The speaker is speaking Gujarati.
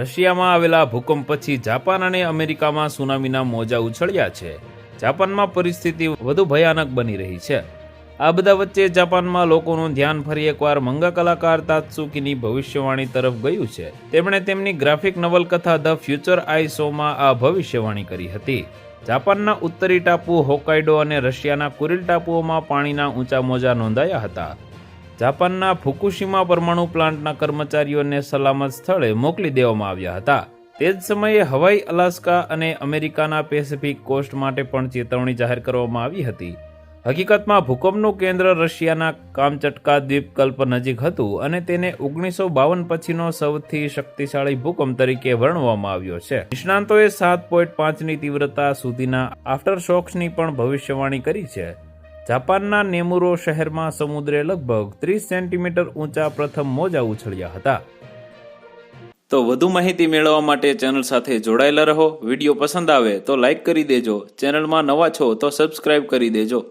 રશિયામાં આવેલા ભૂકંપ પછી જાપાન અને અમેરિકામાં સુનામીના મોજા ઉછળ્યા છે. જાપાનમાં પરિસ્થિતિ વધુ ભયાનક બની રહી છે. આ બધા વચ્ચે જાપાનમાં લોકોનું ધ્યાન ફરી એકવાર મંગા કલાકાર તાત્સુકીની ભવિષ્યવાણી તરફ ગયું છે. તેમણે તેમની ગ્રાફિક નવલકથા ધ ફ્યુચર આઈ શોમાં આ ભવિષ્યવાણી કરી હતી. જાપાનના ઉત્તરી ટાપુ હોકાઈડો અને રશિયાના કુરિલ ટાપુઓમાં પાણીના ઊંચા મોજા નોંધાયા હતા. જાપાનના ફુકુશીમા પરમાણુ પ્લાન્ટના કર્મચારીઓને સલામત સ્થળે મોકલી દેવામાં આવ્યા હતા. તે જ સમયે હવાઈ, અલાસ્કા અને અમેરિકાના પેસિફિક કોસ્ટ માટે પણ ચેતવણી જાહેર કરવામાં આવી હતી. હકીકતમાં, ભૂકંપનું કેન્દ્ર રશિયાના કામચટકા દ્વીપકલ્પ નજીક હતું અને તેને ઓગણીસો બાવન પછીનો સૌથી શક્તિશાળી ભૂકંપ તરીકે વર્ણવવામાં આવ્યો છે. નિષ્ણાંતોએ સાત પોઈન્ટ પાંચની તીવ્રતા સુધીના આફ્ટર શોક્સની પણ ભવિષ્યવાણી કરી છે. જાપાનના નેમુરો શહેરમાં સમુદ્રે લગભગ ત્રીસ સેન્ટીમીટર ઊંચા પ્રથમ મોજા ઉછળ્યા હતા. તો વધુ માહિતી મેળવવા માટે ચેનલ સાથે જોડાયેલા રહો. વીડિયો પસંદ આવે તો લાઈક કરી દેજો. ચેનલમાં નવા છો તો સબસ્ક્રાઇબ કરી દેજો.